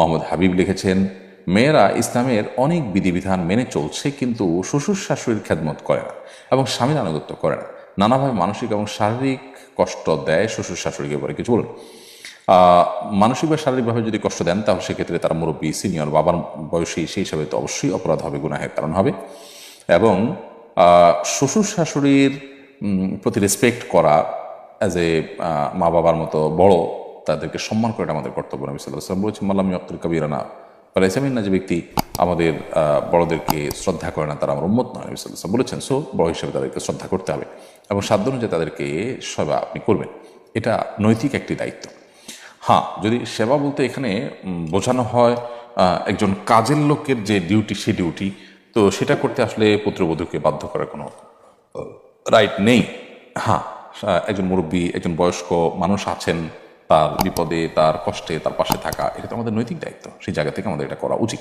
মোহাম্মদ হাবিব লিখেছেন, মেয়েরা ইসলামের অনেক বিধিবিধান মেনে চলছে কিন্তু শ্বশুর শাশুড়ির খেদমত করে না এবং স্বামীর আনুগত্য করে না। নানাভাবে মানসিক এবং শারীরিক কষ্ট দেয় শ্বশুর শাশুড়িকে বলে। কিছু বলুন। মানসিক বা শারীরিকভাবে যদি কষ্ট দেন, তাহলে সেক্ষেত্রে তার মুরব্বী, সিনিয়র, বাবার বয়সী, সেই হিসাবে তো অবশ্যই অপরাধ হবে, গুনাহের কারণ হবে। এবং শ্বশুর শাশুড়ির প্রতি রেসপেক্ট করা অ্যাজ এ মা বাবার মতো বড় তাদেরকে সম্মান করাটা আমাদের কর্তব্য। নবী সাল্লাহ সাল্লাম বলেছেন মাল্লাম ইয়াক্তুল কাবিরানা পালাইসামিন না যে ব্যক্তি আমাদের বড়দেরকে শ্রদ্ধা করে না, তারা আমার উন্মত নয় নবী সাল্লাহ বলেছেন, সো, বড় হিসেবে তাদেরকে শ্রদ্ধা করতে হবে এবং সাধ্য অনুযায়ী তাদেরকে সেবা আপনি করবেন। এটা নৈতিক একটি দায়িত্ব। হ্যাঁ যদি সেবা বলতে এখানে বোঝানো হয় একজন কাজের লোকের যে ডিউটি, সে ডিউটি, তো সেটা করতে আসলে পুত্রবধূকে বাধ্য করার কোনো রাইট নেই। হ্যাঁ একজন মুরব্বী, একজন বয়স্ক মানুষ আছেন তার বিপদে, তার কষ্টে, তার পাশে থাকা, এটা তো আমাদের নৈতিক দায়িত্ব। সেই জায়গা থেকে আমাদের এটা করা উচিত।